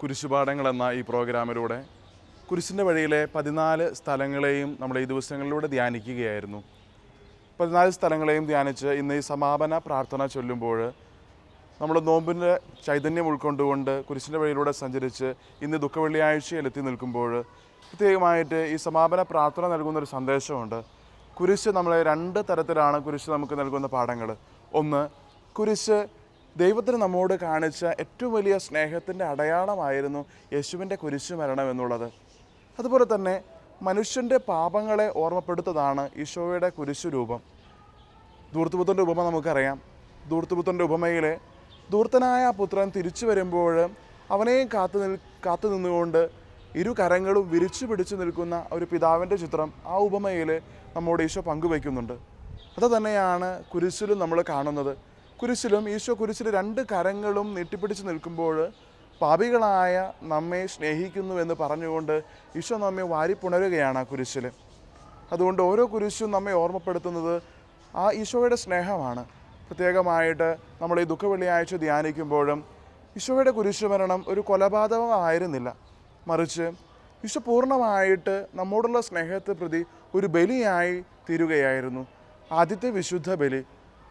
കുരിശുപാഠങ്ങൾ എന്ന ഈ പ്രോഗ്രാമിലൂടെ കുരിശിന്റെ വഴിയിലെ പതിനാല് സ്ഥലങ്ങളെയും നമ്മൾ ഈ ദിവസങ്ങളിലൂടെ ധ്യാനിക്കുകയായിരുന്നു. പതിനാല് സ്ഥലങ്ങളെയും ധ്യാനിച്ച് ഇന്ന് ഈ സമാപന പ്രാർത്ഥന ചൊല്ലുമ്പോൾ നമ്മൾ നോമ്പിന്റെ ചൈതന്യം ഉൾക്കൊണ്ടുകൊണ്ട് കുരിശിന്റെ വഴിയിലൂടെ സഞ്ചരിച്ച് ഇന്ന് ദുഃഖവെള്ളിയാഴ്ചയിൽ എത്തി നിൽക്കുമ്പോൾ പ്രത്യേകമായിട്ട് ഈ സമാപന പ്രാർത്ഥന നൽകുന്ന ഒരു സന്ദേശമുണ്ട്. കുരിശ് നമ്മളെ രണ്ട് തരത്തിലാണ് കുരിശ് നമുക്ക് നൽകുന്ന പാഠങ്ങൾ ഒന്ന് കുരിശ് ദൈവത്തിന് നമ്മോട് കാണിച്ച ഏറ്റവും വലിയ സ്നേഹത്തിന്റെ അടയാളമായിരുന്നു യേശുവിന്റെ കുരിശ് മരണം എന്നുള്ളത്. അതുപോലെ തന്നെ മനുഷ്യന്റെ പാപങ്ങളെ ഓർമ്മപ്പെടുത്തതാണ് ഈശോയുടെ കുരിശു രൂപം. ദൂർത്തുപുത്തന്റെ ഉപമ നമുക്കറിയാം. ദൂർത്തുപുത്തന്റെ ഉപമയിൽ ദൂർത്തനായ പുത്രൻ തിരിച്ചു വരുമ്പോൾ അവനെയും കാത്തു നിൽ കാത്തു നിന്നുകൊണ്ട് ഇരു കരങ്ങളും വിരിച്ചു പിടിച്ചു നിൽക്കുന്ന ഒരു പിതാവിന്റെ ചിത്രം ആ ഉപമയിൽ നമ്മോട് ഈശോ പങ്കുവയ്ക്കുന്നുണ്ട്. അത് തന്നെയാണ് കുരിശിലും നമ്മൾ കാണുന്നത്. കുരിശിലും ഈശോ കുരിശിൽ രണ്ട് കരങ്ങളും നീട്ടിപ്പിടിച്ച് നിൽക്കുമ്പോൾ പാപികളായ നമ്മെ സ്നേഹിക്കുന്നു എന്ന് പറഞ്ഞുകൊണ്ട് ഈശോ നമ്മെ വാരിപ്പുണരുകയാണ് ആ കുരിശിൽ. അതുകൊണ്ട് ഓരോ കുരിശും നമ്മെ ഓർമ്മപ്പെടുത്തുന്നത് ആ ഈശോയുടെ സ്നേഹമാണ്. പ്രത്യേകമായിട്ട് നമ്മൾ ഈ ദുഃഖവെള്ളിയാഴ്ച ധ്യാനിക്കുമ്പോഴും ഈശോയുടെ കുരിശുമരണം ഒരു കൊലപാതകമായിരുന്നില്ല മറിച്ച് ഈശോ പൂർണമായിട്ട് നമ്മോടുള്ള സ്നേഹത്തെ പ്രതി ഒരു ബലിയായി തീരുകയായിരുന്നു. ആദ്യത്തെ വിശുദ്ധ ബലി.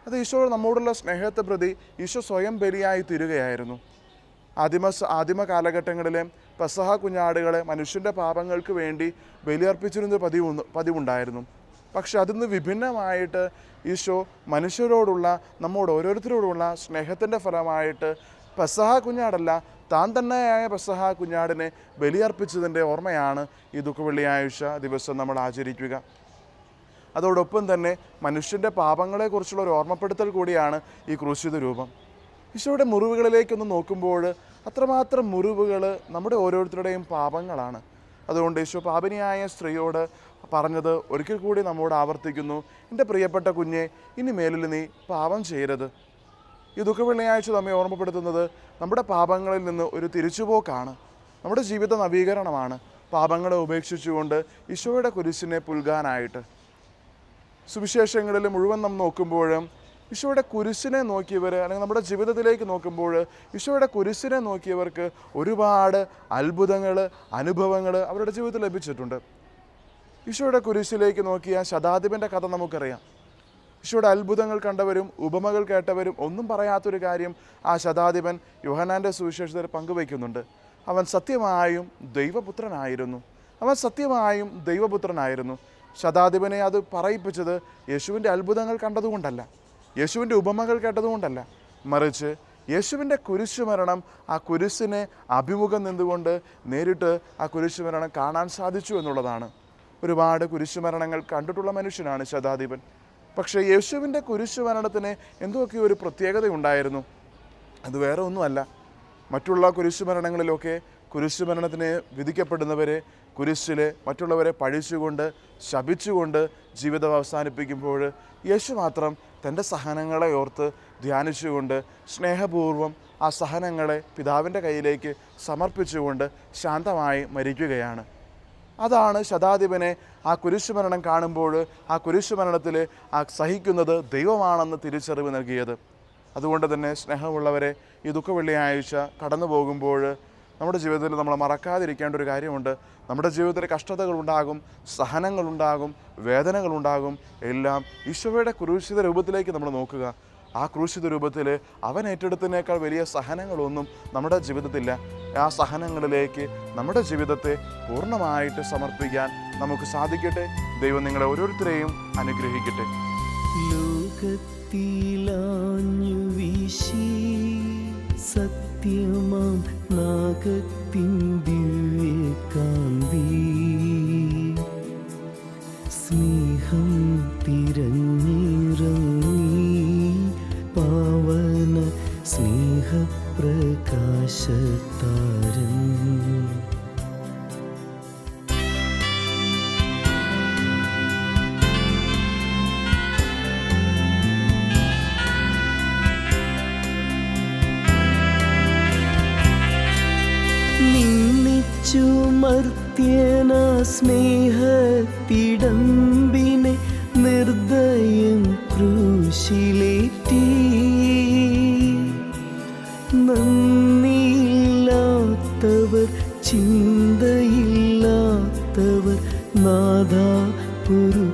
അത് ഈശോ നമ്മോടുള്ള സ്നേഹത്തെ പ്രതി ഈശോ സ്വയം ബലിയായി തീരുകയായിരുന്നു. ആദിമ ആദിമ കാലഘട്ടങ്ങളിലെ പെസഹ കുഞ്ഞാടുകളെ മനുഷ്യന്റെ പാപങ്ങൾക്ക് വേണ്ടി ബലിയർപ്പിച്ചിരുന്ന പതിവ് പതിവുണ്ടായിരുന്നു. പക്ഷെ അതിൽ നിന്ന് വിഭിന്നമായിട്ട് ഈശോ മനുഷ്യരോടുള്ള നമ്മോട് ഓരോരുത്തരോടുള്ള സ്നേഹത്തിന്റെ ഫലമായിട്ട് പെസഹ കുഞ്ഞാടല്ല താൻ തന്നെയായ പെസഹ കുഞ്ഞാടിനെ ബലിയർപ്പിച്ചതിന്റെ ഓർമ്മയാണ് ഈ ദുഃഖവെള്ളിയാഴ്ച ദിവസം നമ്മൾ ആചരിക്കുക. അതോടൊപ്പം തന്നെ മനുഷ്യന്റെ പാപങ്ങളെക്കുറിച്ചുള്ള ഒരു ഓർമ്മപ്പെടുത്തൽ കൂടിയാണ് ഈ ക്രൂശിത രൂപം. ഈശോയുടെ മുറിവുകളിലേക്കൊന്ന് നോക്കുമ്പോൾ അത്രമാത്രം മുറിവുകൾ നമ്മുടെ ഓരോരുത്തരുടെയും പാപങ്ങളാണ്. അതുകൊണ്ട് ഈശോ പാപിനിയായ സ്ത്രീയോട് പറഞ്ഞത് ഒരിക്കൽ കൂടി നമ്മോട് ആവർത്തിക്കുന്നു. എന്റെ പ്രിയപ്പെട്ട കുഞ്ഞെ ഇനി മേലിൽ നീ പാപം ചെയ്യരുത്. ഈ ദുഃഖ വെള്ളിയാഴ്ച നമ്മെ ഓർമ്മപ്പെടുത്തുന്നത് നമ്മുടെ പാപങ്ങളിൽ നിന്ന് ഒരു തിരിച്ചുപോക്കാണ്. നമ്മുടെ ജീവിത നവീകരണമാണ്. പാപങ്ങളെ ഉപേക്ഷിച്ചുകൊണ്ട് ഈശോയുടെ കുരിശിനെ പുൽകാനായിട്ട്. സുവിശേഷങ്ങളിൽ മുഴുവൻ നാം നോക്കുമ്പോഴും ഈശോയുടെ കുരിശിനെ നോക്കിയവർ അല്ലെങ്കിൽ നമ്മുടെ ജീവിതത്തിലേക്ക് നോക്കുമ്പോൾ ഈശോയുടെ കുരിശിനെ നോക്കിയവർക്ക് ഒരുപാട് അത്ഭുതങ്ങൾ അനുഭവങ്ങൾ അവരുടെ ജീവിതത്തിൽ ലഭിച്ചിട്ടുണ്ട്. ഈശോയുടെ കുരിശിലേക്ക് നോക്കിയ ശതാധിപന്റെ കഥ നമുക്കറിയാം. ഈശോയുടെ അത്ഭുതങ്ങൾ കണ്ടവരും ഉപമകൾ കേട്ടവരും ഒന്നും പറയാത്തൊരു കാര്യം ആ ശതാധിപൻ യോഹനാന്റെ സുവിശേഷത്തിൽ പങ്കുവയ്ക്കുന്നുണ്ട്. അവൻ സത്യമായും ദൈവപുത്രനായിരുന്നു. അവൻ സത്യമായും ദൈവപുത്രനായിരുന്നു. ശതാധിപനെ അത് പറയിപ്പിച്ചത് യേശുവിന്റെ അത്ഭുതങ്ങൾ കണ്ടതുകൊണ്ടല്ല. യേശുവിന്റെ ഉപമകൾ കേട്ടതുകൊണ്ടല്ല. മറിച്ച് യേശുവിന്റെ കുരിശുമരണം ആ കുരിശിനെ അഭിമുഖം നിന്നുകൊണ്ട് നേരിട്ട് ആ കുരിശുമരണം കാണാൻ സാധിച്ചു എന്നുള്ളതാണ്. ഒരുപാട് കുരിശുമരണങ്ങൾ കണ്ടിട്ടുള്ള മനുഷ്യനാണ് ശതാധിപൻ. പക്ഷേ യേശുവിന്റെ കുരിശു മരണത്തിന് എന്തൊക്കെ ഒരു പ്രത്യേകത ഉണ്ടായിരുന്നു? അത് വേറെ ഒന്നുമല്ല. മറ്റുള്ള കുരിശു മരണങ്ങളിലൊക്കെ കുരിശു മരണത്തിന് വിധിക്കപ്പെടുന്നവരെ കുരിശിൽ മറ്റുള്ളവരെ പഴിച്ചുകൊണ്ട് ശപിച്ചുകൊണ്ട് ജീവിതം അവസാനിപ്പിക്കുമ്പോൾ യേശു മാത്രം തന്റെ സഹനങ്ങളെ ഓർത്ത് ധ്യാനിച്ചുകൊണ്ട് സ്നേഹപൂർവം ആ സഹനങ്ങളെ പിതാവിന്റെ കയ്യിലേക്ക് സമർപ്പിച്ചുകൊണ്ട് ശാന്തമായി മരിക്കുകയാണ്. അതാണ് ശതാധിപനെ ആ കുരിശുമരണം കാണുമ്പോൾ ആ കുരിശുമരണത്തിൽ ആ സഹിക്കുന്നത് ദൈവമാണെന്ന് തിരിച്ചറിവ് നൽകിയത്. അതുകൊണ്ട് തന്നെ സ്നേഹമുള്ളവരെ ഈ ദുഃഖ വെള്ളിയാഴ്ച കടന്നു പോകുമ്പോൾ നമ്മുടെ ജീവിതത്തിൽ നമ്മൾ മറക്കാതിരിക്കേണ്ട ഒരു കാര്യമുണ്ട്. നമ്മുടെ ജീവിതത്തിൽ കഷ്ടതകളുണ്ടാകും സഹനങ്ങളുണ്ടാകും വേദനകളുണ്ടാകും. എല്ലാം ഈശോയുടെ കുരൂശിത രൂപത്തിലേക്ക് നമ്മൾ നോക്കുക. ആ ക്രൂശിത രൂപത്തിൽ അവൻ ഏറ്റെടുത്തതിനേക്കാൾ വലിയ സഹനങ്ങളൊന്നും നമ്മുടെ ജീവിതത്തില്ല ആ സഹനങ്ങളിലേക്ക് നമ്മുടെ ജീവിതത്തെ പൂർണമായിട്ട് സമർപ്പിക്കാൻ നമുക്ക് സാധിക്കട്ടെ. ദൈവം നിങ്ങളെ ഓരോരുത്തരെയും അനുഗ്രഹിക്കട്ടെ. സത്യമാം സ്നേഹം തിരഞ്ഞിറങ്ങി പാവന സ്നേഹപ്രകാശത്താരൻ നിന്നിച്ചു മർത്യന സ്നേഹത്തിടമ്പിനെ ചിന്തയില്ലാത്തവർ നാഥ പൊറുക്കേണമേ.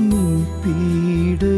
നിൻ പീഡയോർത്തോർത്തു